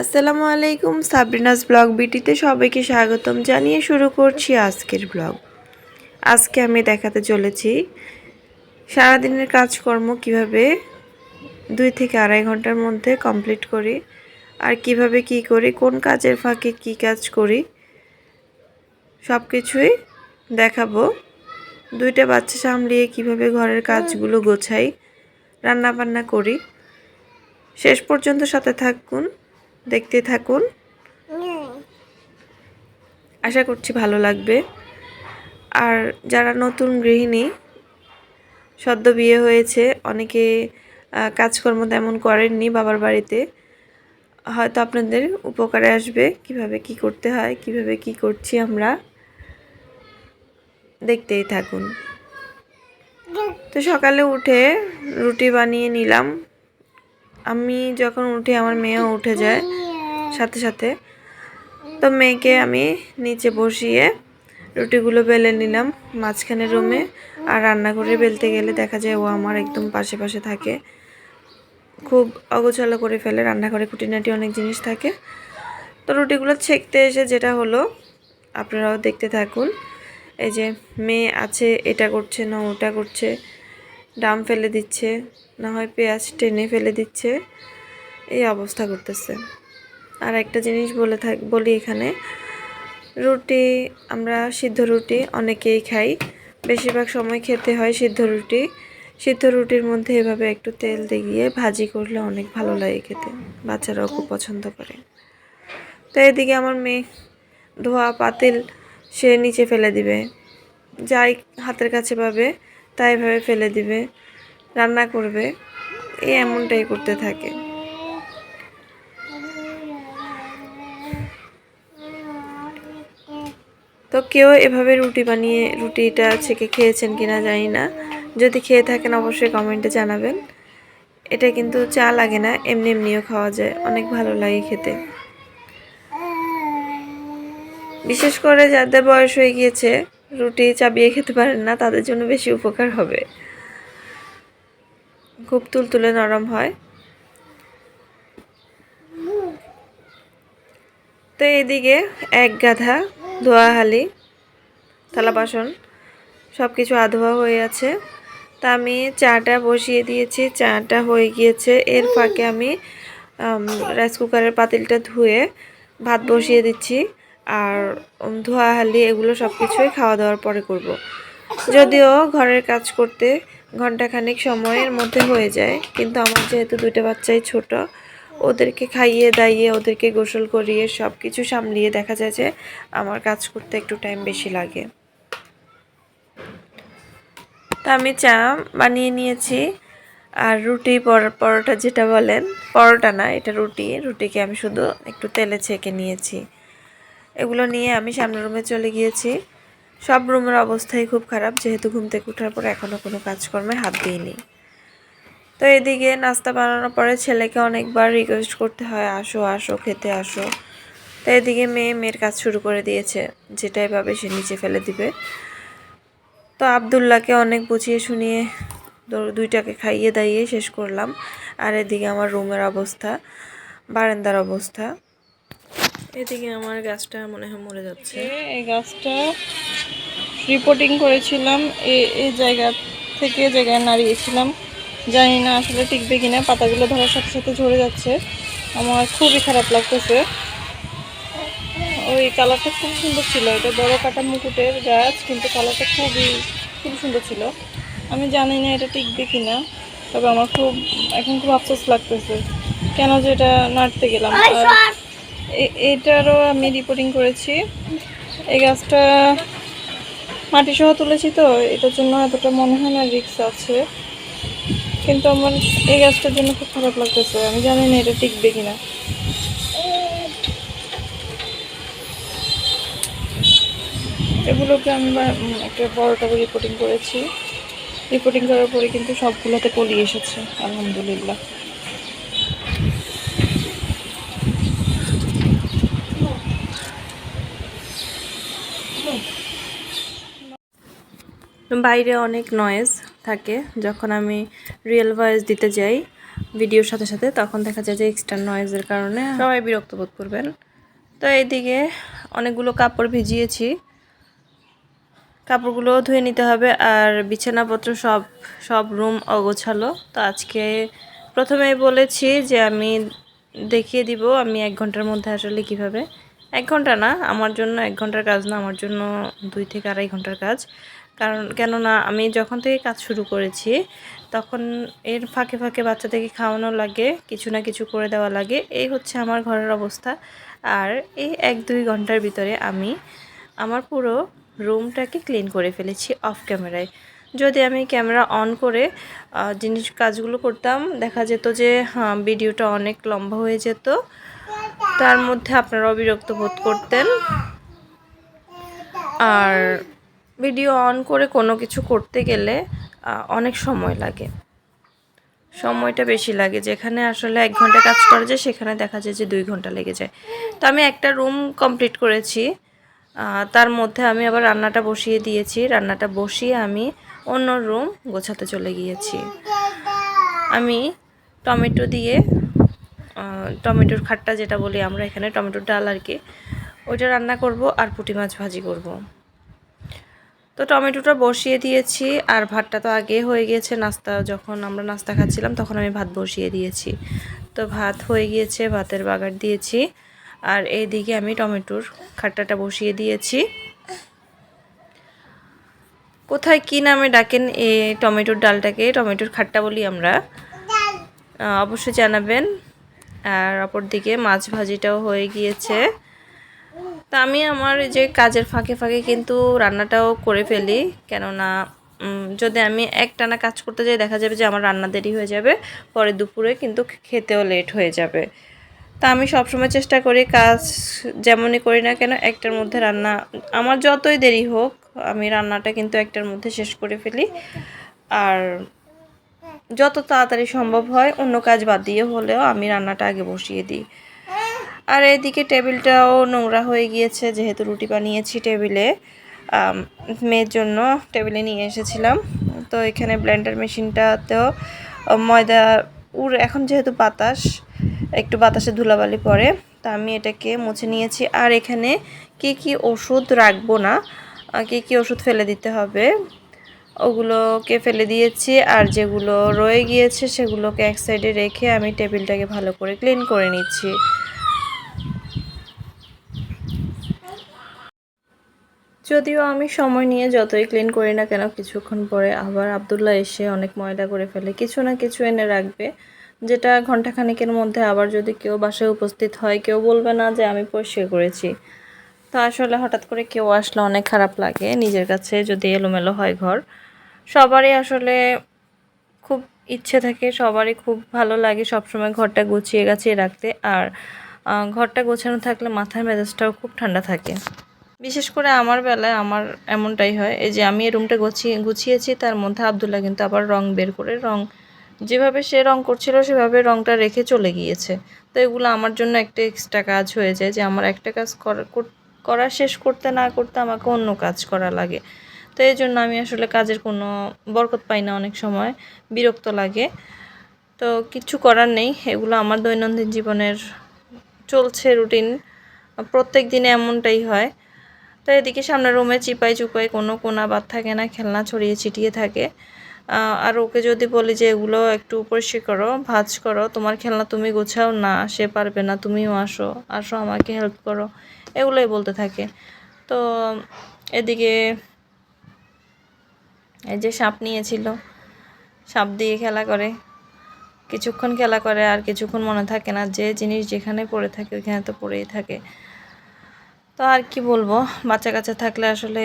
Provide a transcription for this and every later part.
আসসালামু আলাইকুম, Sabrina's blog বিটিতে সবাইকে স্বাগতম জানিয়ে শুরু করছি আজকের ব্লগ। আজকে আমি দেখাতে চলেছি সারাদিনের কাজকর্ম কীভাবে দুই থেকে আড়াই ঘণ্টার মধ্যে কমপ্লিট করি আর কীভাবে কি করি, কোন কাজের ফাঁকে কি কাজ করি সব কিছুই দেখাবো। দুইটা বাচ্চা সামলিয়ে কীভাবে ঘরের কাজগুলো গোছাই রান্না বান্না করি। শেষ পর্যন্ত সাথে থাকুন। দেখতে থাকুন। আশা করছি ভালো লাগবে। আর যারা নতুন গৃহিণী, সদ্য বিয়ে হয়েছে, অনেকে কাজকর্ম তেমন করেননি বাবার বাড়িতে। হয়তো আপনাদের উপকারে আসবে, কীভাবে কি করতে হয়, কীভাবে কি করছি আমরা। দেখতেই থাকুন। তো সকালে উঠে রুটি বানিয়ে নিলাম। আমি যখন উঠি, আমার মেয়েও উঠে যায় সাথে সাথে। তো মেয়েকে আমি নিচে বসিয়ে রুটিগুলো বেলে নিলাম মাঝখানে রুমে আর রান্নাঘরে বেলতে গেলে দেখা যায় ও আমার একদম পাশে পাশে থাকে। খুব অগোছালো করে ফেলে, রান্নাঘরে খুঁটিনাটি অনেক জিনিস থাকে। তো রুটিগুলো ছেঁকতে এসে যেটা হলো, আপনারাও দেখতে থাকুন। এই যে মেয়ে আছে, এটা করছে না ওটা করছে। ডাম ফেলে দিচ্ছে, না হয় পেঁয়াজ টেনে ফেলে দিচ্ছে, এই অবস্থা করতেছে। আর একটা জিনিস বলে থাক, বলি এখানে, রুটি, আমরা সিদ্ধ রুটি অনেকেই খাই। বেশিরভাগ সময় খেতে হয় সিদ্ধ রুটি। সিদ্ধ রুটির মধ্যে এভাবে একটু তেল দিয়ে ভাজি করলে অনেক ভালো লাগে খেতে, বাচ্চারাও খুব পছন্দ করে। তো এদিকে আমার মেয়ে ধোয়া পাতিল সে নিচে ফেলে দিবে। যাই হাতের কাছে পাবে তাই ভাবে ফেলে দিবে, রান্না করবে এই এমনটাই করতে থাকে। তো কেউ এভাবে রুটি বানিয়ে, রুটিটা ছেঁকে খেয়েছেন কিনা জানি না। যদি খেয়ে থাকেন অবশ্যই কমেন্টে জানাবেন। এটা কিন্তু চা লাগে না, এমনি এমনিও খাওয়া যায়, অনেক ভালো লাগে খেতে। বিশেষ করে যাদের বয়স হয়ে গিয়েছে রুটি চাবিয়ে খেতে পারেন না, তাদের জন্য বেশি উপকার হবে। খুব তুলতুলে নরম হয়। তো এইদিকে এক গাধা, ধোয়া হালি, থালা বাসন সব কিছু আধোয়া হয়ে আছে। তা আমি চাটা বসিয়ে দিয়েছি, চাটা হয়ে গিয়েছে। এর ফাঁকে আমি রাইস কুকারের পাতিলটা ধুয়ে ভাত বসিয়ে দিচ্ছি। আর ধোয়া হালি এগুলো সব কিছুই খাওয়া দাওয়ার পরে করব। যদিও ঘরের কাজ করতে ঘন্টাখানিক সময়ের মধ্যে হয়ে যায়, কিন্তু আমার যেহেতু দুইটা বাচ্চাই ছোট, ওদেরকে খাইয়ে দাইয়ে, ওদেরকে গোসল করিয়ে সব কিছু সামলিয়ে দেখা যায় যে আমার কাজ করতে একটু টাইম বেশি লাগে। তা আমি চা বানিয়ে নিয়েছি, আর রুটি পর- পরোটা যেটা বলেন, পরোটা না, এটা রুটি। রুটিকে আমি শুধু একটু তেলে ছেঁকে নিয়েছি। এগুলো নিয়ে আমি সামনের রুমে চলে গিয়েছি। সব রুমের অবস্থাই খুব খারাপ, যেহেতু ঘুম থেকে ওঠার পর এখনও কোনো কাজকর্মে হাত দিইনি। তো এদিকে নাস্তা বানানোর পরে ছেলেকে অনেকবার রিকোয়েস্ট করতে হয়, আসো আসো, খেতে আসো। তো এদিকে মেয়ে মেয়ের কাজ শুরু করে দিয়েছে যেটাই পাবে সে নিচে ফেলে দিবে। তো আবদুল্লাকে অনেক বুঝিয়ে শুনিয়ে দুইটাকে খাইয়ে দাইয়ে শেষ করলাম। আর এদিকে আমার রুমের অবস্থা, বারান্দার অবস্থা। এদিকে আমার গাছটা মনে হয় মরে যাচ্ছে। এই গাছটা রিপোর্টিং করেছিলাম এই জায়গা থেকে জায়গায় নাড়িয়েছিলাম। জানি না আসলে টিকবে কিনা, পাতাগুলো ধরার সাথে সাথে ঝরে যাচ্ছে। আমার খুবই খারাপ লাগতেছে। ওই কালারটা খুব সুন্দর ছিল, এটা বড় কাটা মুকুটের গাছ, কিন্তু কালারটা খুবই, খুব সুন্দর ছিল। আমি জানি না এটা টিকবে কিনা, তবে আমার খুব, এখন খুব আফসোস লাগতেছে। কেন যে এটা নাড়তে গেলাম এটারও আমি রিপোর্টিং করেছি। এই গাছটা মাটি সহ তুলেছি তো, এটার জন্য এতটা মনে হয় না রিক্স আছে। কিন্তু আমার এই গাছটার জন্য খুব খারাপ লাগতেছে, আমি জানি না এটা টিকবে কিনা। এগুলোকে আমি একটা বড়টা রিপোর্টিং করেছি। রিপোর্টিং করার পরে কিন্তু সবগুলোতে কলি এসেছে, আলহামদুলিল্লাহ। বাইরে অনেক নয়েজ থাকে। যখন আমি রিয়েল ভয়েস দিতে যাই ভিডিওর সাথে সাথে, তখন দেখা যায় যে এক্সট্রা নয়েজের কারণে সবাই বিরক্ত বোধ করবেন। তো এইদিকে অনেকগুলো কাপড় ভিজিয়েছি। কাপড়গুলো ধুয়ে নিতে হবে আর বিছানাপত্র সব সব রুম অগোছালো। তো আজকে প্রথমেই বলেছি যে আমি দেখিয়ে দিব আমি এক ঘণ্টার মধ্যে আসলে কীভাবে। এক ঘণ্টা না, আমার জন্য এক ঘণ্টার কাজ না, আমার জন্য দুই থেকে আড়াই ঘণ্টার কাজ। কারণ কেননা আমি যখন থেকে কাজ শুরু করেছি, তখন এর ফাঁকে ফাঁকে বাচ্চাদেরকে খাওয়ানো লাগে, কিছু না কিছু করে দেওয়া লাগে। এই হচ্ছে আমার ঘরের অবস্থা। আর এই এক দুই ঘণ্টার ভিতরে আমি আমার পুরো রুমটাকে ক্লিন করে ফেলেছি অফ ক্যামেরায়। যদি আমি ক্যামেরা অন করে জিনিস কাজগুলো করতাম, দেখা যেত যে হ্যাঁ ভিডিওটা অনেক লম্বা হয়ে যেত। তার মধ্যে আপনারাও বিরক্ত বোধ করতেন। আর ভিডিও অন করে কোনো কিছু করতে গেলে অনেক সময় লাগে। সময়টা বেশি লাগে। যেখানে আসলে এক ঘণ্টা কাজ করা যায়, সেখানে দেখা যায় যে দুই ঘণ্টা লেগে যায়। তো আমি একটা রুম কমপ্লিট করেছি। তার মধ্যে আমি আবার রান্নাটা বসিয়ে দিয়েছি। রান্নাটা বসিয়ে আমি অন্য রুম গোছাতে চলে গিয়েছি। আমি টমেটো দিয়ে টমেটোর খাট্টা যেটা বলি আমরা এখানে, টমেটোর ডাল আর কি, ওইটা রান্না করব আর পুঁটি মাছ ভাজি করব। তো টমেটোটা বসিয়ে দিয়েছি আর ভাতটা তো আগে হয়ে গিয়েছে নাস্তা। যখন আমরা নাস্তা খাচ্ছিলাম তখন আমি ভাত বসিয়ে দিয়েছি। তো ভাত হয়ে গিয়েছে ভাতের বাগার দিয়েছি। আর এইদিকে আমি টমেটোর খাট্টাটা বসিয়ে দিয়েছি। কোথায় কি নামে ডাকেন এই টমেটোর ডালটাকে? টমেটোর খাট্টা বলি আমরা। অবশ্যই জানাবেন। আর অপর দিকে মাছ ভাজিটাও হয়ে গিয়েছে। তা আমি আমার যে কাজের ফাঁকে ফাঁকে কিন্তু রান্নাটাও করে ফেলি। কেননা যদি আমি একটানা কাজ করতে যাই, দেখা যাবে যে আমার রান্না দেরি হয়ে যাবে, পরে দুপুরে কিন্তু খেতেও লেট হয়ে যাবে। তা আমি সবসময় চেষ্টা করি কাজ যেমনই করি না কেন, একটার মধ্যে রান্না, আমার যতই দেরি হোক, আমি রান্নাটা কিন্তু একটার মধ্যে শেষ করে ফেলি। আর যত তাড়াতাড়ি সম্ভব হয়, অন্য কাজ বাদ দিয়ে হলেও আমি রান্নাটা আগে বসিয়ে দিই। আর এদিকে টেবিলটাও নোংরা হয়ে গিয়েছে, যেহেতু রুটি বানিয়েছি টেবিলে। মেয়ের জন্য টেবিলে নিয়ে এসেছিলাম। তো এখানে ব্লেন্ডার মেশিনটাতেও ময়দা উড় এখন যেহেতু বাতাস, একটু বাতাসে ধুলাবালি পড়ে, তা আমি এটাকে মুছে নিয়েছি। আর এখানে কি কি ওষুধ রাখব না কি কি ওষুধ ফেলে দিতে হবে, ওগুলোকে ফেলে দিয়েছি। আর যেগুলো রয়ে গিয়েছে সেগুলোকে এক সাইডে রেখে আমি টেবিলটাকে ভালো করে ক্লিন করে নিচ্ছি। যদিও আমি সময় নিয়ে যতই ক্লিন করি না কেন, কিছুক্ষণ পরে আবার আবদুল্লাহ এসে অনেক ময়লা করে ফেলে। কিছু না কিছু এনে রাখবে। যেটা ঘন্টাখানেকের মধ্যে আবার যদি কেউ বাসায় উপস্থিত হয়, কেউ বলবে না যে আমি পরিষ্কার করেছি। তো আসলে হঠাৎ করে কেউ আসলে অনেক খারাপ লাগে। নিজের কাছে যদি এলোমেলো হয় ঘর, সবারই আসলে খুব ইচ্ছে থাকে, সবারই খুব ভালো লাগে সবসময় ঘরটা গুছিয়ে গাছিয়ে রাখতে। আর ঘরটা গোছানো থাকলে মাথার মেজাজটাও খুব ঠান্ডা থাকে। বিশেষ করে আমার বেলায় আমার এমনটাই হয়। এই যে আমি এই রুমটা গুছিয়ে গুছিয়েছি, তার মধ্যে আবদুল্লাহ কিন্তু আবার রং বের করে রং, যেভাবে সে রং করছিল সেভাবে রংটা রেখে চলে গিয়েছে। তো এগুলো আমার জন্য একটা এক্সট্রা কাজ হয়ে যায় যে আমার একটা কাজ করা- করা শেষ করতে না করতে আমাকে অন্য কাজ করা লাগে। তো এই জন্য আমি আসলে কাজের কোনো বরকত পাই না অনেক সময়, বিরক্ত লাগে। তো কিছু করার নেই, এগুলো আমার দৈনন্দিন জীবনের চলছে রুটিন প্রত্যেক দিনে এমনটাই হয়। তো এদিকে সামনের রুমে চিপাই চুপাই কোনো কোনা বাদ থাকে না, খেলনা ছড়িয়ে ছিটিয়ে থাকে। আর ওকে যদি বলি যে এগুলো একটু পরিষ্কার করো, ভাজ করো, তোমার খেলনা তুমি গোছাও না, সে পারবে না, তুমিও আসো আসো, আমাকে হেল্প করো, এগুলোই বলতে থাকে। তো এদিকে এই যে সাপ নিয়েছিল, সাপ দিয়ে খেলা করে। কিছুক্ষণ খেলা করে আর কিছুক্ষণ মনে থাকে না, যে জিনিস যেখানে পড়ে থাকে ওইখানে তো পড়েই থাকে। তো আর কি বলব? বাচ্চা কাচ্চা থাকলে আসলে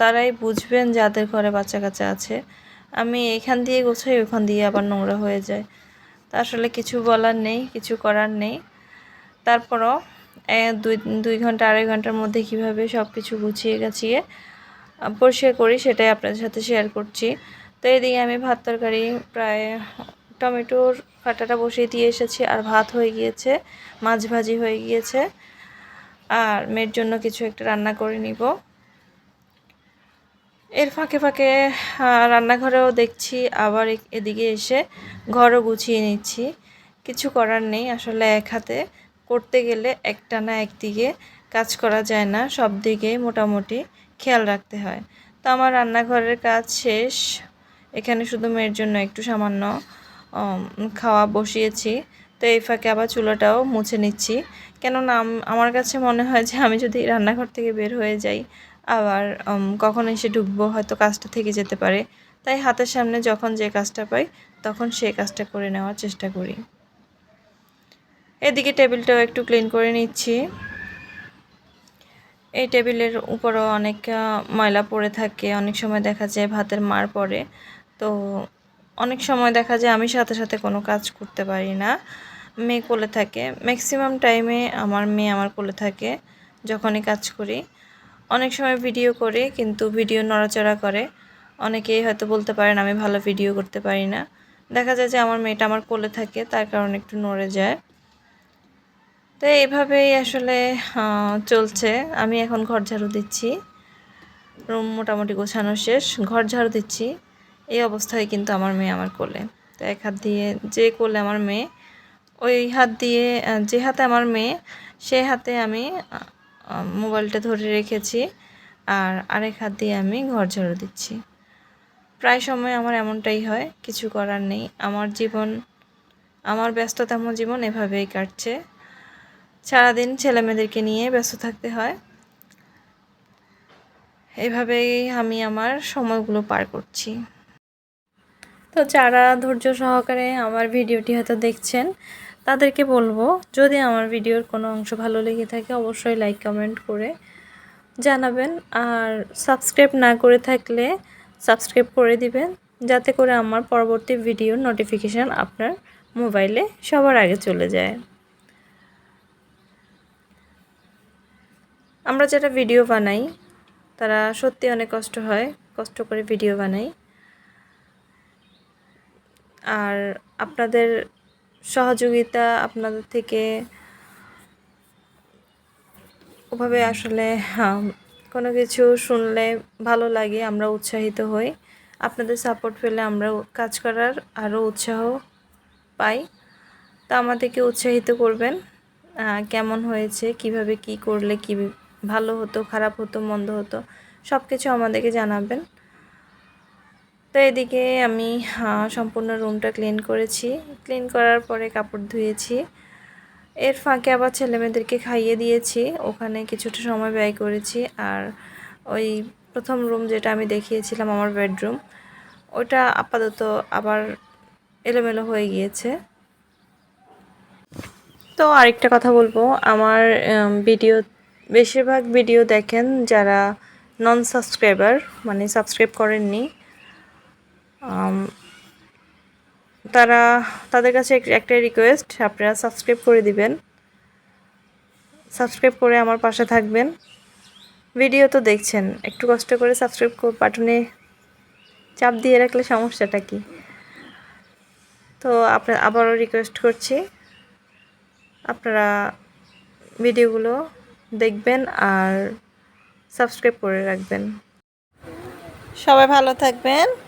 তারাই বুঝবেন যাদের ঘরে বাচ্চা কাচ্চা আছে। আমি এখান দিয়ে গোছাই, ওখান দিয়ে আবার নোংরা হয়ে যায়। তা আসলে কিছু বলার নেই, কিছু করার নেই। তারপরও দুই দুই ঘণ্টা, আড়াই ঘণ্টার মধ্যে কীভাবে সব কিছু গুছিয়ে গাছিয়ে পরিষ্কার করি সেটাই আপনাদের সাথে শেয়ার করছি। তো এদিকে আমি ভাত তরকারি প্রায় টমেটোর কাঁটাটা বসিয়ে দিয়ে এসেছি, আর ভাত হয়ে গিয়েছে, মাছ ভাজি হয়ে গিয়েছে। আর মেয়ের জন্য কিছু একটা রান্না করে নিব। এর ফাঁকে ফাঁকে রান্নাঘরেও দেখছি, আবার এদিকে এসে ঘরও গুছিয়ে নিচ্ছি। কিছু করার নেই, আসলে এক হাতে। করতে গেলে একটা না একদিকে কাজ করা যায় না, সব দিকে মোটামুটি খেয়াল রাখতে হয়। তো আমার রান্নাঘরের কাজ শেষ। এখানে শুধু মেয়ের জন্য একটু সামান্য খাওয়া বসিয়েছি। তো এই ফাঁকে আবার চুলাটাও মুছে নিচ্ছি। কেননা আমার কাছে মনে হয় যে আমি যদি রান্নাঘর থেকে বের হয়ে যাই, আবার কখন এসে ঢুকবো হয়তো কাজটা থেকে যেতে পারে। তাই হাতের সামনে যখন যে কাজটা পাই, তখন সেই কাজটা করে নেওয়ার চেষ্টা করি। এদিকে টেবিলটাও একটু ক্লিন করে নিচ্ছি। এই টেবিলের উপরও অনেক ময়লা পড়ে থাকে, অনেক সময় দেখা যায় ভাতের মার পড়ে। তো অনেক সময় দেখা যায় আমি সাথে সাথে কোনো কাজ করতে পারি না। মেয়ে কোলে থাকে। ম্যাক্সিমাম টাইমে আমার মেয়ে আমার কোলে থাকে, যখনই কাজ করি। অনেক সময় ভিডিও করে, কিন্তু ভিডিও নড়াচড়া করে। অনেকেই হয়তো বলতে পারেন, আমি ভালো ভিডিও করতে পারি না। দেখা যায় যে আমার মেয়েটা আমার কোলে থাকে, তার কারণে একটু নড়ে যায়। তো এইভাবেই আসলে চলছে। আমি এখন ঘর ঝাড়ু দিচ্ছি। রুম মোটামুটি গোছানো শেষ। ঘর ঝাড়ু দিচ্ছি। এই অবস্থায় কিন্তু আমার মেয়ে আমার কোলে। তো এক হাত দিয়ে যে কোলে আমার মেয়ে ওই হাত দিয়ে যে হাতে আমার মেয়ে, সেই হাতে আমি মোবাইলটা ধরে রেখেছি আর আরেক হাত দিয়ে আমি ঘর ঝাড়ু দিচ্ছি। প্রায় সময় আমার এমনটাই হয়, কিছু করার নেই। আমার জীবন, আমার ব্যস্ততম জীবন এভাবেই কাটছে। সারাদিন ছেলেমেয়েদেরকে নিয়ে ব্যস্ত থাকতে হয়। এভাবেই আমি আমার সময়গুলো পার করছি। তো যারা ধৈর্য সহকারে আমার ভিডিওটি হয়তো দেখছেন তাদেরকে বলব, যদি আমার ভিডিওর কোনো অংশ ভালো লেগে থাকে, অবশ্যই লাইক কমেন্ট করে জানাবেন। আর সাবস্ক্রাইব না করে থাকলে সাবস্ক্রাইব করে দিবেন, যাতে করে আমার পরবর্তী ভিডিওর নোটিফিকেশান আপনার মোবাইলে সবার আগে চলে যায়। আমরা যারা ভিডিও বানাই, তারা সত্যি অনেক কষ্ট হয়, কষ্ট করে ভিডিও বানাই। আর আপনাদের সহযোগিতা আপনাদের থেকে ওভাবে আসলে কোনো কিছু শুনলে ভালো লাগে, আমরা উৎসাহিত হই। আপনাদের সাপোর্ট পেলে আমরা কাজ করার আরও উৎসাহ পাই। তো আমাদেরকে উৎসাহিত করবেন কেমন হয়েছে, কীভাবে কি করলে কি ভালো হতো, খারাপ হতো, মন্দ হতো সব কিছু আমাদেরকে জানাবেন। তো এদিকে আমি সম্পূর্ণ রুমটা ক্লিন করেছি। ক্লিন করার পরে কাপড় ধুয়েছি। এর ফাঁকে আবার ছেলেমেয়েদেরকে খাইয়ে দিয়েছি। ওখানে কিছুটা সময় ব্যয় করেছি। আর ওই প্রথম রুম যেটা আমি দেখিয়েছিলাম, আমার বেডরুম, ওটা আপাতত আবার এলোমেলো হয়ে গিয়েছে। তো আরেকটা কথা বলব। আমার ভিডিও, বেশিরভাগ ভিডিও দেখেন যারা নন সাবস্ক্রাইবার মানে সাবস্ক্রাইব করেননি তারা, তাদের কাছে এক- একটা রিকোয়েস্ট আপনারা সাবস্ক্রাইব করে দিবেন। সাবস্ক্রাইব করে আমার পাশে থাকবেন। ভিডিও তো দেখছেন, একটু কষ্ট করে সাবস্ক্রাইব বাটনে চাপ দিয়ে রাখলে সমস্যাটা কি? তো আপনার আবারও রিকোয়েস্ট করছি, আপনারা ভিডিওগুলো দেখবেন আর সাবস্ক্রাইব করে রাখবেন। সবাই ভালো থাকবেন।